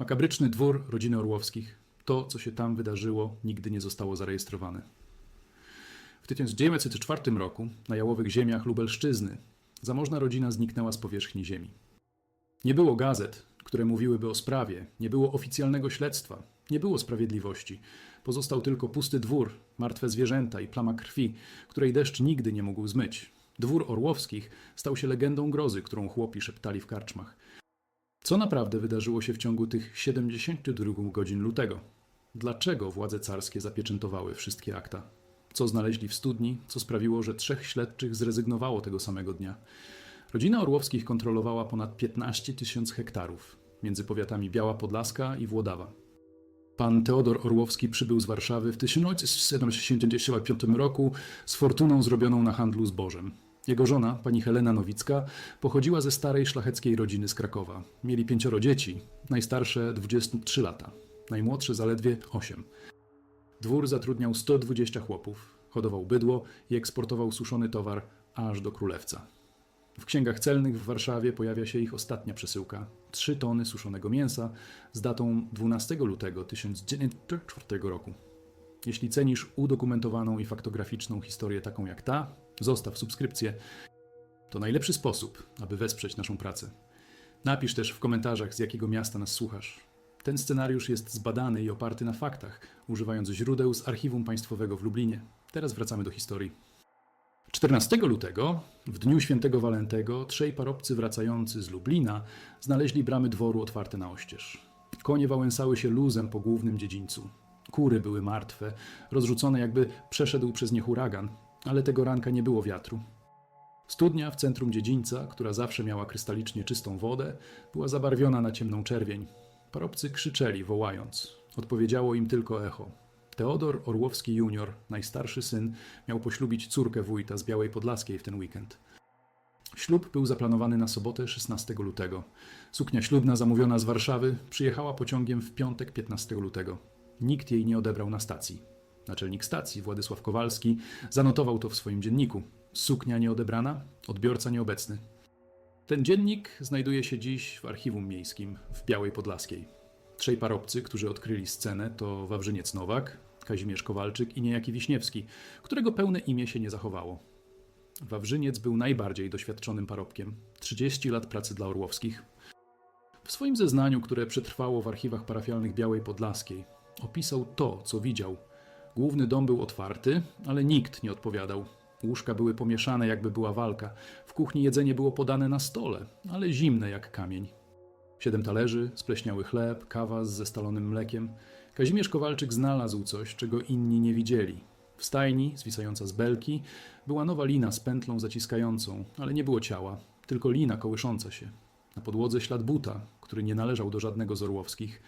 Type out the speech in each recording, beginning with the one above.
Makabryczny dwór rodziny Orłowskich. To, co się tam wydarzyło, nigdy nie zostało zarejestrowane. W 1904 roku na jałowych ziemiach Lubelszczyzny zamożna rodzina zniknęła z powierzchni ziemi. Nie było gazet, które mówiłyby o sprawie, nie było oficjalnego śledztwa, nie było sprawiedliwości. Pozostał tylko pusty dwór, martwe zwierzęta i plama krwi, której deszcz nigdy nie mógł zmyć. Dwór Orłowskich stał się legendą grozy, którą chłopi szeptali w karczmach. Co naprawdę wydarzyło się w ciągu tych 72 godzin lutego? Dlaczego władze carskie zapieczętowały wszystkie akta? Co znaleźli w studni, co sprawiło, że trzech śledczych zrezygnowało tego samego dnia? Rodzina Orłowskich kontrolowała ponad 15 tysięcy hektarów między powiatami Biała Podlaska i Włodawa. Pan Teodor Orłowski przybył z Warszawy w 1775 roku z fortuną zrobioną na handlu zbożem. Jego żona, pani Helena Nowicka, pochodziła ze starej szlacheckiej rodziny z Krakowa. Mieli pięcioro dzieci, najstarsze 23 lata, najmłodsze zaledwie 8. Dwór zatrudniał 120 chłopów, hodował bydło i eksportował suszony towar aż do Królewca. W księgach celnych w Warszawie pojawia się ich ostatnia przesyłka 3 tony suszonego mięsa z datą 12 lutego 1904 roku. Jeśli cenisz udokumentowaną i faktograficzną historię taką jak ta, zostaw subskrypcję. To najlepszy sposób, aby wesprzeć naszą pracę. Napisz też w komentarzach, z jakiego miasta nas słuchasz. Ten scenariusz jest zbadany i oparty na faktach, używając źródeł z Archiwum Państwowego w Lublinie. Teraz wracamy do historii. 14 lutego, w dniu świętego Walentego, trzej parobcy wracający z Lublina znaleźli bramy dworu otwarte na oścież. Konie wałęsały się luzem po głównym dziedzińcu. Kury były martwe, rozrzucone jakby przeszedł przez nie huragan, ale tego ranka nie było wiatru. Studnia w centrum dziedzińca, która zawsze miała krystalicznie czystą wodę, była zabarwiona na ciemną czerwień. Parobcy krzyczeli, wołając. Odpowiedziało im tylko echo. Teodor Orłowski junior, najstarszy syn, miał poślubić córkę wójta z Białej Podlaskiej w ten weekend. Ślub był zaplanowany na sobotę 16 lutego. Suknia ślubna zamówiona z Warszawy przyjechała pociągiem w piątek 15 lutego. Nikt jej nie odebrał na stacji. Naczelnik stacji, Władysław Kowalski, zanotował to w swoim dzienniku. Suknia nieodebrana, odbiorca nieobecny. Ten dziennik znajduje się dziś w archiwum miejskim w Białej Podlaskiej. Trzej parobcy, którzy odkryli scenę, to Wawrzyniec Nowak, Kazimierz Kowalczyk i niejaki Wiśniewski, którego pełne imię się nie zachowało. Wawrzyniec był najbardziej doświadczonym parobkiem. 30 lat pracy dla Orłowskich. W swoim zeznaniu, które przetrwało w archiwach parafialnych Białej Podlaskiej, opisał to, co widział. Główny dom był otwarty, ale nikt nie odpowiadał. Łóżka były pomieszane, jakby była walka. W kuchni jedzenie było podane na stole, ale zimne jak kamień. Siedem talerzy, spleśniały chleb, kawa z zestalonym mlekiem. Kazimierz Kowalczyk znalazł coś, czego inni nie widzieli. W stajni, zwisająca z belki, była nowa lina z pętlą zaciskającą, ale nie było ciała, tylko lina kołysząca się. Na podłodze ślad buta, który nie należał do żadnego z Orłowskich.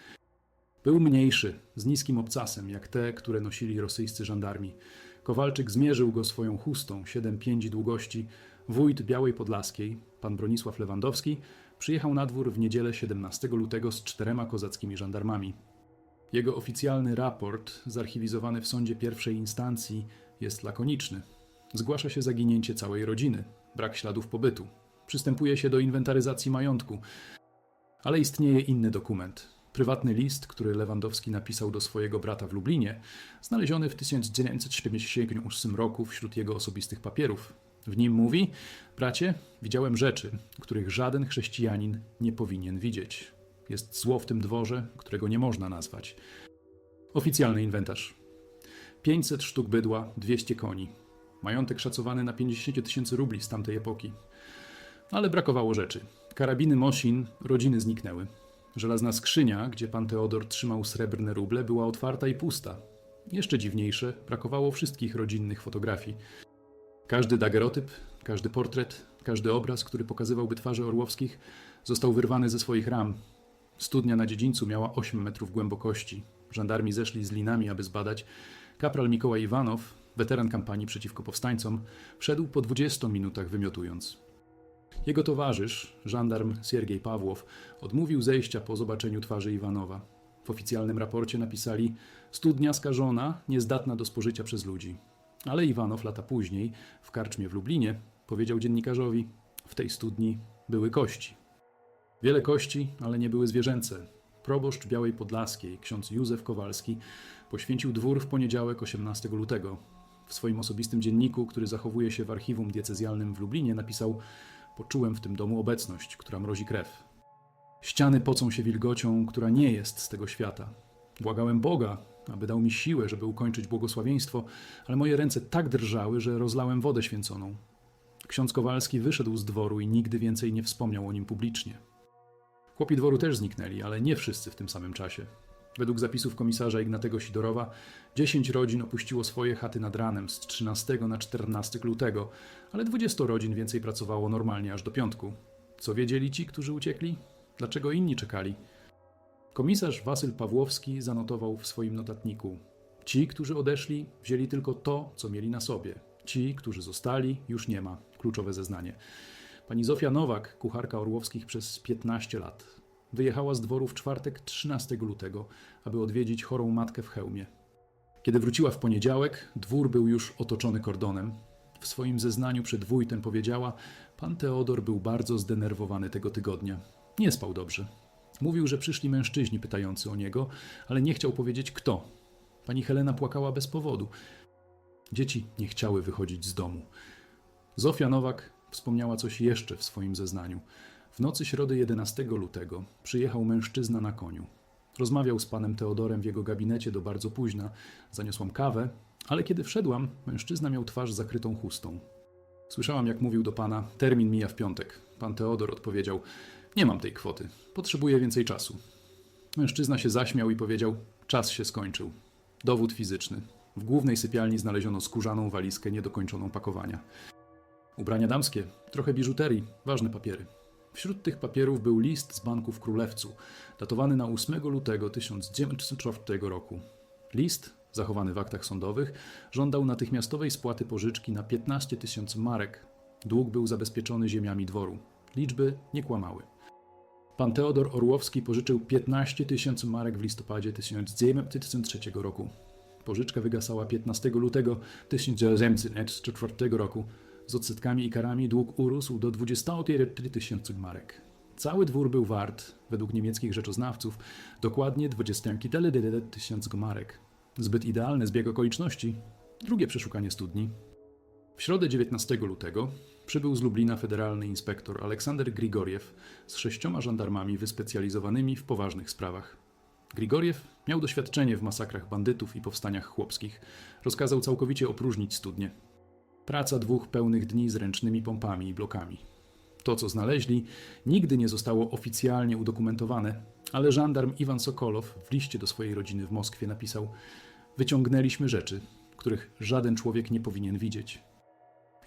Był mniejszy, z niskim obcasem, jak te, które nosili rosyjscy żandarmi. Kowalczyk zmierzył go swoją chustą, 7 pięć długości. Wójt Białej Podlaskiej, pan Bronisław Lewandowski, przyjechał na dwór w niedzielę 17 lutego z czterema kozackimi żandarmami. Jego oficjalny raport, zarchiwizowany w sądzie pierwszej instancji, jest lakoniczny. Zgłasza się zaginięcie całej rodziny, brak śladów pobytu. Przystępuje się do inwentaryzacji majątku. Ale istnieje inny dokument. Prywatny list, który Lewandowski napisał do swojego brata w Lublinie, znaleziony w 1978 roku wśród jego osobistych papierów. W nim mówi: Bracie, widziałem rzeczy, których żaden chrześcijanin nie powinien widzieć. Jest zło w tym dworze, którego nie można nazwać. Oficjalny inwentarz: 500 sztuk bydła, 200 koni. Majątek szacowany na 50 tysięcy rubli z tamtej epoki. Ale brakowało rzeczy. Karabiny Mosin, rodziny zniknęły. Żelazna skrzynia, gdzie pan Teodor trzymał srebrne ruble, była otwarta i pusta. Jeszcze dziwniejsze, brakowało wszystkich rodzinnych fotografii. Każdy dagerotyp, każdy portret, każdy obraz, który pokazywałby twarze Orłowskich, został wyrwany ze swoich ram. Studnia na dziedzińcu miała 8 metrów głębokości. Żandarmi zeszli z linami, aby zbadać. Kapral Mikołaj Iwanow, weteran kampanii przeciwko powstańcom, wszedł po 20 minutach wymiotując. Jego towarzysz, żandarm Siergiej Pawłow, odmówił zejścia po zobaczeniu twarzy Iwanowa. W oficjalnym raporcie napisali studnia skażona, niezdatna do spożycia przez ludzi. Ale Iwanow lata później, w karczmie w Lublinie, powiedział dziennikarzowi: W tej studni były kości. Wiele kości, ale nie były zwierzęce. Proboszcz Białej Podlaskiej, ksiądz Józef Kowalski, poświęcił dwór w poniedziałek 18 lutego. W swoim osobistym dzienniku, który zachowuje się w archiwum diecezjalnym w Lublinie, napisał: Poczułem w tym domu obecność, która mrozi krew. Ściany pocą się wilgocią, która nie jest z tego świata. Błagałem Boga, aby dał mi siłę, żeby ukończyć błogosławieństwo, ale moje ręce tak drżały, że rozlałem wodę święconą. Ksiądz Kowalski wyszedł z dworu i nigdy więcej nie wspomniał o nim publicznie. Chłopi dworu też zniknęli, ale nie wszyscy w tym samym czasie. Według zapisów komisarza Ignatego Sidorowa, 10 rodzin opuściło swoje chaty nad ranem z 13 na 14 lutego, ale 20 rodzin więcej pracowało normalnie aż do piątku. Co wiedzieli ci, którzy uciekli? Dlaczego inni czekali? Komisarz Wasyl Pawłowski zanotował w swoim notatniku: Ci, którzy odeszli, wzięli tylko to, co mieli na sobie. Ci, którzy zostali, już nie ma. Kluczowe zeznanie. Pani Zofia Nowak, kucharka Orłowskich przez 15 lat, wyjechała z dworu w czwartek 13 lutego, aby odwiedzić chorą matkę w hełmie. Kiedy wróciła w poniedziałek, dwór był już otoczony kordonem. W swoim zeznaniu przed wójtem powiedziała: Pan Teodor był bardzo zdenerwowany tego tygodnia. Nie spał dobrze. Mówił, że przyszli mężczyźni pytający o niego, ale nie chciał powiedzieć kto. Pani Helena płakała bez powodu. Dzieci nie chciały wychodzić z domu. Zofia Nowak wspomniała coś jeszcze w swoim zeznaniu. W nocy środy 11 lutego przyjechał mężczyzna na koniu. Rozmawiał z panem Teodorem w jego gabinecie do bardzo późna. Zaniosłam kawę, ale kiedy wszedłam, mężczyzna miał twarz zakrytą chustą. Słyszałam, jak mówił do pana: Termin mija w piątek. Pan Teodor odpowiedział: Nie mam tej kwoty. Potrzebuję więcej czasu. Mężczyzna się zaśmiał i powiedział: Czas się skończył. Dowód fizyczny. W głównej sypialni znaleziono skórzaną walizkę niedokończoną pakowania. Ubrania damskie, trochę biżuterii, ważne papiery. Wśród tych papierów był list z banku w Królewcu, datowany na 8 lutego 1904 roku. List, zachowany w aktach sądowych, żądał natychmiastowej spłaty pożyczki na 15 tysięcy marek. Dług był zabezpieczony ziemiami dworu. Liczby nie kłamały. Pan Teodor Orłowski pożyczył 15 tysięcy marek w listopadzie 1903 roku. Pożyczka wygasała 15 lutego 1904 roku. Z odsetkami i karami dług urósł do 24 tysięcy marek. Cały dwór był wart, według niemieckich rzeczoznawców, dokładnie 24 tysięcy marek. Zbyt idealny zbieg okoliczności. Drugie przeszukanie studni. W środę 19 lutego przybył z Lublina federalny inspektor Aleksander Grigoriew z sześcioma żandarmami wyspecjalizowanymi w poważnych sprawach. Grigoriew miał doświadczenie w masakrach bandytów i powstaniach chłopskich. Rozkazał całkowicie opróżnić studnie. Praca dwóch pełnych dni z ręcznymi pompami i blokami. To, co znaleźli, nigdy nie zostało oficjalnie udokumentowane, ale żandarm Iwan Sokolow w liście do swojej rodziny w Moskwie napisał: Wyciągnęliśmy rzeczy, których żaden człowiek nie powinien widzieć.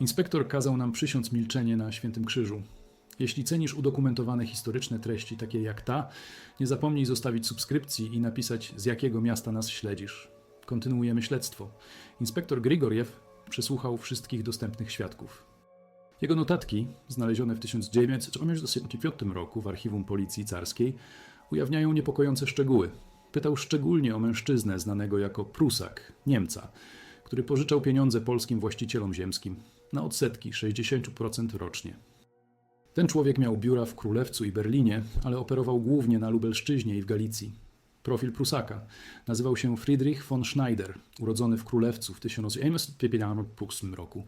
Inspektor kazał nam przysiąc milczenie na Świętym Krzyżu. Jeśli cenisz udokumentowane historyczne treści, takie jak ta, nie zapomnij zostawić subskrypcji i napisać, z jakiego miasta nas śledzisz. Kontynuujemy śledztwo. Inspektor Grigoriew przesłuchał wszystkich dostępnych świadków. Jego notatki, znalezione w 1985 roku w archiwum policji carskiej, ujawniają niepokojące szczegóły. Pytał szczególnie o mężczyznę znanego jako Prusak, Niemca, który pożyczał pieniądze polskim właścicielom ziemskim na odsetki 60% rocznie. Ten człowiek miał biura w Królewcu i Berlinie, ale operował głównie na Lubelszczyźnie i w Galicji. Profil Prusaka nazywał się Friedrich von Schneider, urodzony w Królewcu w 1858 roku.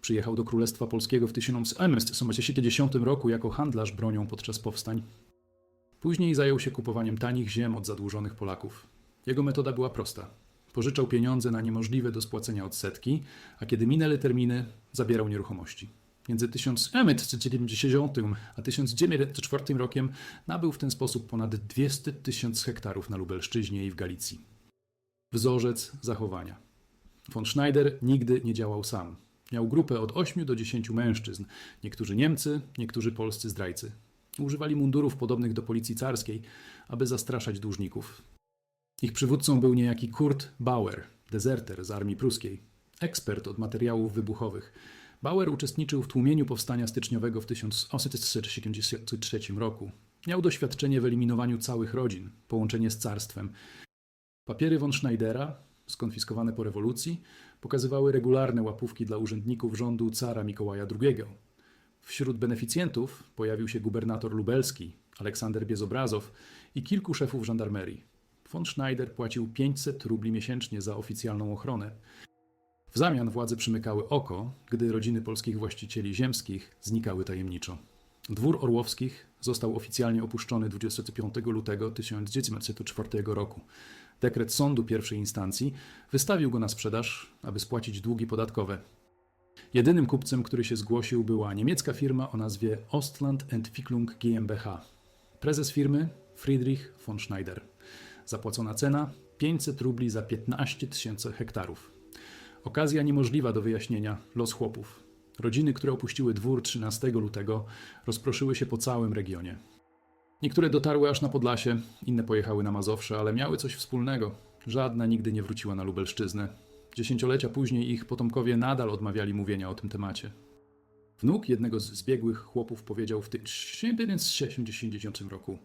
Przyjechał do Królestwa Polskiego w 1870 roku jako handlarz bronią podczas powstań. Później zajął się kupowaniem tanich ziem od zadłużonych Polaków. Jego metoda była prosta. Pożyczał pieniądze na niemożliwe do spłacenia odsetki, a kiedy minęły terminy, zabierał nieruchomości. Między 1970 a 1904 rokiem nabył w ten sposób ponad 200 tysięcy hektarów na Lubelszczyźnie i w Galicji. Wzorzec zachowania. Von Schneider nigdy nie działał sam. Miał grupę od 8 do 10 mężczyzn, niektórzy Niemcy, niektórzy polscy zdrajcy. Używali mundurów podobnych do policji carskiej, aby zastraszać dłużników. Ich przywódcą był niejaki Kurt Bauer, dezerter z armii pruskiej, ekspert od materiałów wybuchowych. Bauer uczestniczył w tłumieniu powstania styczniowego w 1873 roku. Miał doświadczenie w eliminowaniu całych rodzin, połączenie z carstwem. Papiery von Schneidera, skonfiskowane po rewolucji, pokazywały regularne łapówki dla urzędników rządu cara Mikołaja II. Wśród beneficjentów pojawił się gubernator lubelski, Aleksander Biezobrazow i kilku szefów żandarmerii. Von Schneider płacił 500 rubli miesięcznie za oficjalną ochronę. W zamian władze przymykały oko, gdy rodziny polskich właścicieli ziemskich znikały tajemniczo. Dwór Orłowskich został oficjalnie opuszczony 25 lutego 1904 roku. Dekret sądu pierwszej instancji wystawił go na sprzedaż, aby spłacić długi podatkowe. Jedynym kupcem, który się zgłosił, była niemiecka firma o nazwie Ostland Entwicklung GmbH. Prezes firmy Friedrich von Schneider. Zapłacona cena 500 rubli za 15 tysięcy hektarów. Okazja niemożliwa do wyjaśnienia los chłopów. Rodziny, które opuściły dwór 13 lutego, rozproszyły się po całym regionie. Niektóre dotarły aż na Podlasie, inne pojechały na Mazowsze, ale miały coś wspólnego. Żadna nigdy nie wróciła na Lubelszczyznę. Dziesięciolecia później ich potomkowie nadal odmawiali mówienia o tym temacie. Wnuk jednego z zbiegłych chłopów powiedział w 1960 roku: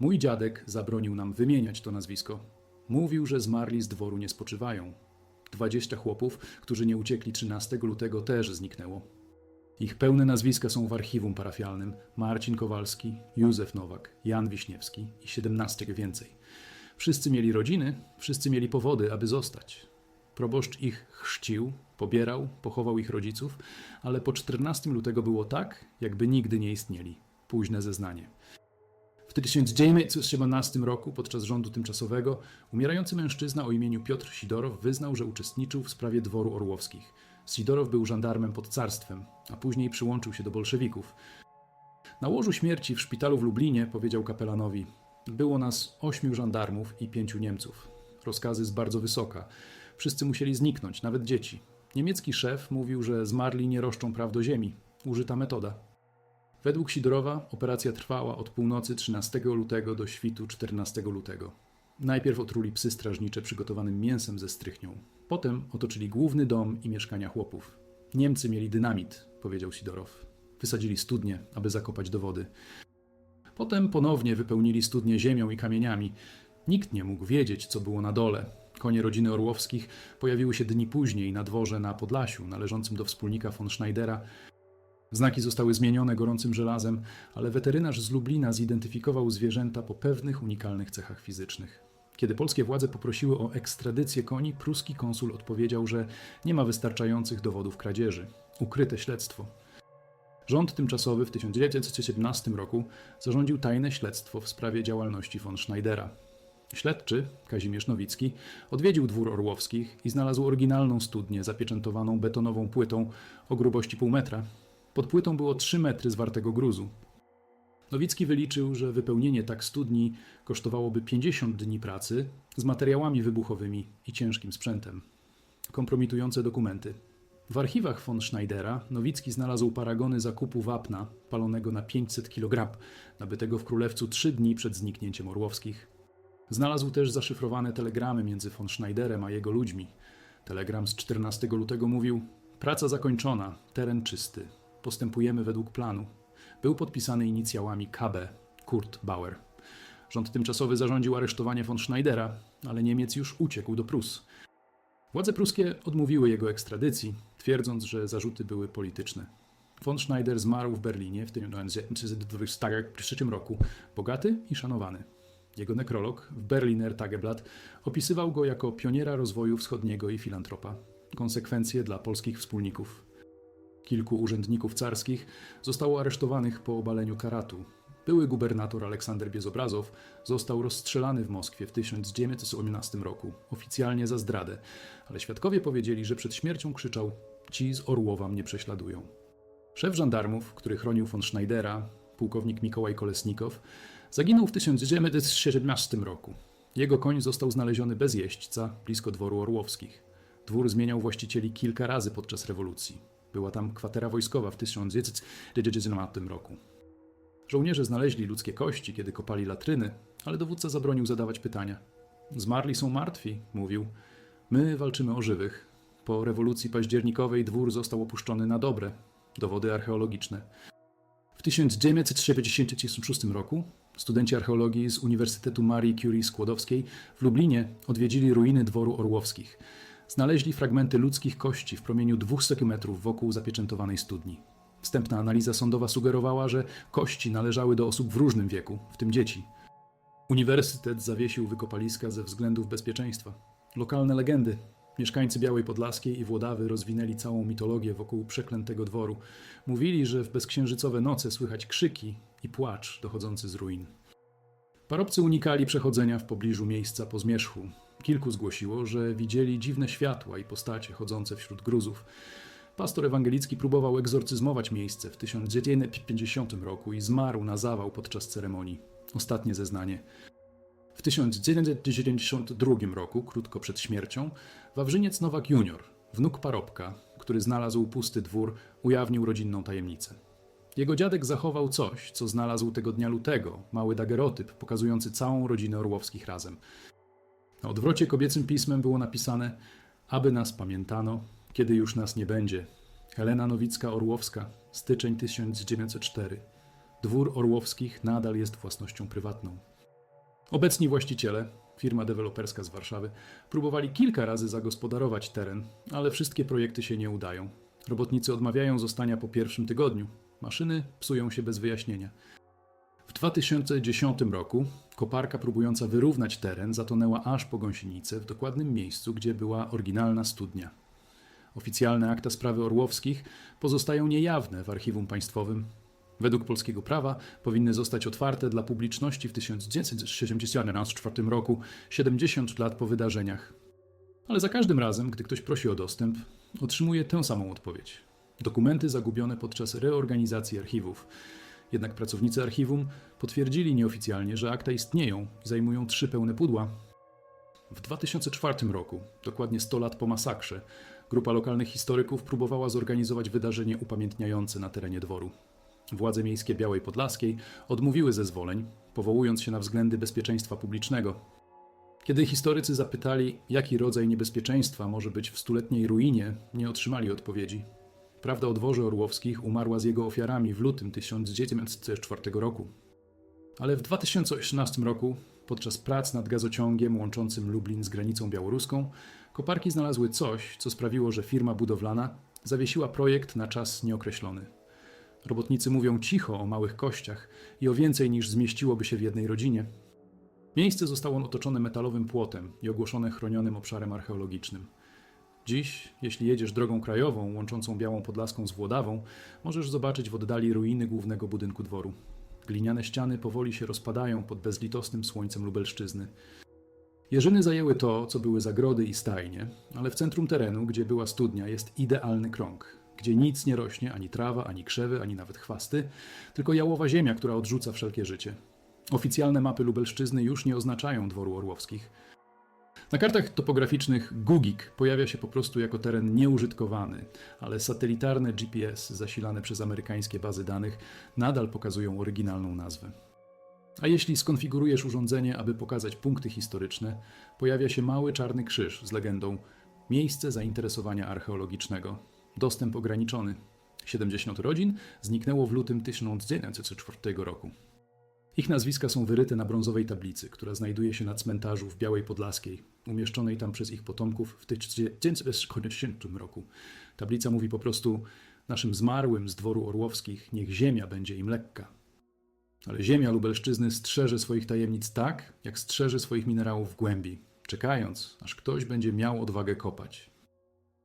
Mój dziadek zabronił nam wymieniać to nazwisko. Mówił, że zmarli z dworu nie spoczywają. Dwadzieścia chłopów, którzy nie uciekli 13 lutego, też zniknęło. Ich pełne nazwiska są w archiwum parafialnym: Marcin Kowalski, Józef Nowak, Jan Wiśniewski i 17 więcej. Wszyscy mieli rodziny, wszyscy mieli powody, aby zostać. Proboszcz ich chrzcił, pobierał, pochował ich rodziców, ale po 14 lutego było tak, jakby nigdy nie istnieli. Późne zeznanie. W 1917 roku, podczas rządu tymczasowego, umierający mężczyzna o imieniu Piotr Sidorow wyznał, że uczestniczył w sprawie dworu Orłowskich. Sidorow był żandarmem pod carstwem, a później przyłączył się do bolszewików. Na łożu śmierci w szpitalu w Lublinie powiedział kapelanowi: Było nas ośmiu żandarmów i pięciu Niemców. Rozkazy z bardzo wysoka. Wszyscy musieli zniknąć, nawet dzieci. Niemiecki szef mówił, że zmarli nie roszczą praw do ziemi. Użyta metoda. Według Sidorowa operacja trwała od północy 13 lutego do świtu 14 lutego. Najpierw otruli psy strażnicze przygotowanym mięsem ze strychnią. Potem otoczyli główny dom i mieszkania chłopów. Niemcy mieli dynamit, powiedział Sidorow. Wysadzili studnie, aby zakopać do wody. Potem ponownie wypełnili studnie ziemią i kamieniami. Nikt nie mógł wiedzieć, co było na dole. Konie rodziny Orłowskich pojawiły się dni później na dworze na Podlasiu, należącym do wspólnika von Schneidera. Znaki zostały zmienione gorącym żelazem, ale weterynarz z Lublina zidentyfikował zwierzęta po pewnych unikalnych cechach fizycznych. Kiedy polskie władze poprosiły o ekstradycję koni, pruski konsul odpowiedział, że nie ma wystarczających dowodów kradzieży. Ukryte śledztwo. Rząd tymczasowy w 1917 roku zarządził tajne śledztwo w sprawie działalności von Schneidera. Śledczy, Kazimierz Nowicki, odwiedził dwór Orłowskich i znalazł oryginalną studnię zapieczętowaną betonową płytą o grubości pół metra. Pod płytą było 3 metry zwartego gruzu. Nowicki wyliczył, że wypełnienie tak studni kosztowałoby 50 dni pracy z materiałami wybuchowymi i ciężkim sprzętem. Kompromitujące dokumenty. W archiwach von Schneidera Nowicki znalazł paragony zakupu wapna palonego na 500 kg, nabytego w Królewcu trzy dni przed zniknięciem Orłowskich. Znalazł też zaszyfrowane telegramy między von Schneiderem a jego ludźmi. Telegram z 14 lutego mówił: Praca zakończona, teren czysty. Postępujemy według planu. Był podpisany inicjałami KB Kurt Bauer. Rząd tymczasowy zarządził aresztowanie von Schneidera, ale Niemiec już uciekł do Prus. Władze pruskie odmówiły jego ekstradycji, twierdząc, że zarzuty były polityczne. Von Schneider zmarł w Berlinie w 1923 roku, bogaty i szanowany. Jego nekrolog w Berliner Tageblatt opisywał go jako pioniera rozwoju wschodniego i filantropa. Konsekwencje dla polskich wspólników. Kilku urzędników carskich zostało aresztowanych po obaleniu karatu. Były gubernator Aleksander Biezobrazow został rozstrzelany w Moskwie w 1918 roku, oficjalnie za zdradę, ale świadkowie powiedzieli, że przed śmiercią krzyczał: Ci z Orłowa mnie prześladują. Szef żandarmów, który chronił von Schneidera, pułkownik Mikołaj Kolesnikow, zaginął w 1917 roku. Jego koń został znaleziony bez jeźdźca blisko dworu Orłowskich. Dwór zmieniał właścicieli kilka razy podczas rewolucji. Była tam kwatera wojskowa w 1919 roku. Żołnierze znaleźli ludzkie kości, kiedy kopali latryny, ale dowódca zabronił zadawać pytania. Zmarli są martwi, mówił. My walczymy o żywych. Po rewolucji październikowej dwór został opuszczony na dobre. Dowody archeologiczne. W 1996 roku studenci archeologii z Uniwersytetu Marii Curie Skłodowskiej w Lublinie odwiedzili ruiny dworu Orłowskich. Znaleźli fragmenty ludzkich kości w promieniu 200 metrów wokół zapieczętowanej studni. Wstępna analiza sądowa sugerowała, że kości należały do osób w różnym wieku, w tym dzieci. Uniwersytet zawiesił wykopaliska ze względów bezpieczeństwa. Lokalne legendy. Mieszkańcy Białej Podlaskiej i Włodawy rozwinęli całą mitologię wokół przeklętego dworu. Mówili, że w bezksiężycowe noce słychać krzyki i płacz dochodzący z ruin. Parobcy unikali przechodzenia w pobliżu miejsca po zmierzchu. Kilku zgłosiło, że widzieli dziwne światła i postacie chodzące wśród gruzów. Pastor ewangelicki próbował egzorcyzmować miejsce w 1950 roku i zmarł na zawał podczas ceremonii. Ostatnie zeznanie. W 1992 roku, krótko przed śmiercią, Wawrzyniec Nowak Junior, wnuk parobka, który znalazł pusty dwór, ujawnił rodzinną tajemnicę. Jego dziadek zachował coś, co znalazł tego dnia lutego, mały dagerotyp pokazujący całą rodzinę Orłowskich razem. Na odwrocie kobiecym pismem było napisane aby nas pamiętano, kiedy już nas nie będzie. Helena Nowicka-Orłowska, styczeń 1904. Dwór Orłowskich nadal jest własnością prywatną. Obecni właściciele, firma deweloperska z Warszawy, próbowali kilka razy zagospodarować teren, ale wszystkie projekty się nie udają. Robotnicy odmawiają zostania po pierwszym tygodniu. Maszyny psują się bez wyjaśnienia. W 2010 roku koparka próbująca wyrównać teren zatonęła aż po gąsienicę w dokładnym miejscu, gdzie była oryginalna studnia. Oficjalne akta sprawy Orłowskich pozostają niejawne w archiwum państwowym. Według polskiego prawa powinny zostać otwarte dla publiczności w 1974 roku, 70 lat po wydarzeniach. Ale za każdym razem, gdy ktoś prosi o dostęp, otrzymuje tę samą odpowiedź. Dokumenty zagubione podczas reorganizacji archiwów. Jednak pracownicy archiwum potwierdzili nieoficjalnie, że akta istnieją i zajmują trzy pełne pudła. W 2004 roku, dokładnie 100 lat po masakrze, grupa lokalnych historyków próbowała zorganizować wydarzenie upamiętniające na terenie dworu. Władze miejskie Białej Podlaskiej odmówiły zezwoleń, powołując się na względy bezpieczeństwa publicznego. Kiedy historycy zapytali, jaki rodzaj niebezpieczeństwa może być w stuletniej ruinie, nie otrzymali odpowiedzi. Prawda o dworze Orłowskich umarła z jego ofiarami w lutym 1904 roku. Ale w 2018 roku, podczas prac nad gazociągiem łączącym Lublin z granicą białoruską, koparki znalazły coś, co sprawiło, że firma budowlana zawiesiła projekt na czas nieokreślony. Robotnicy mówią cicho o małych kościach i o więcej niż zmieściłoby się w jednej rodzinie. Miejsce zostało otoczone metalowym płotem i ogłoszone chronionym obszarem archeologicznym. Dziś, jeśli jedziesz drogą krajową łączącą Białą Podlaską z Włodawą, możesz zobaczyć w oddali ruiny głównego budynku dworu. Gliniane ściany powoli się rozpadają pod bezlitosnym słońcem Lubelszczyzny. Jeżyny zajęły to, co były zagrody i stajnie, ale w centrum terenu, gdzie była studnia, jest idealny krąg, gdzie nic nie rośnie, ani trawa, ani krzewy, ani nawet chwasty, tylko jałowa ziemia, która odrzuca wszelkie życie. Oficjalne mapy Lubelszczyzny już nie oznaczają dworu Orłowskich. Na kartach topograficznych Gugik pojawia się po prostu jako teren nieużytkowany, ale satelitarne GPS zasilane przez amerykańskie bazy danych nadal pokazują oryginalną nazwę. A jeśli skonfigurujesz urządzenie, aby pokazać punkty historyczne, pojawia się mały czarny krzyż z legendą Miejsce zainteresowania archeologicznego. Dostęp ograniczony. 70 rodzin zniknęło w lutym 1904 roku. Ich nazwiska są wyryte na brązowej tablicy, która znajduje się na cmentarzu w Białej Podlaskiej, umieszczonej tam przez ich potomków w 1960 roku. Tablica mówi po prostu: Naszym zmarłym z dworu Orłowskich niech ziemia będzie im lekka. Ale ziemia Lubelszczyzny strzeże swoich tajemnic tak, jak strzeże swoich minerałów w głębi, czekając, aż ktoś będzie miał odwagę kopać.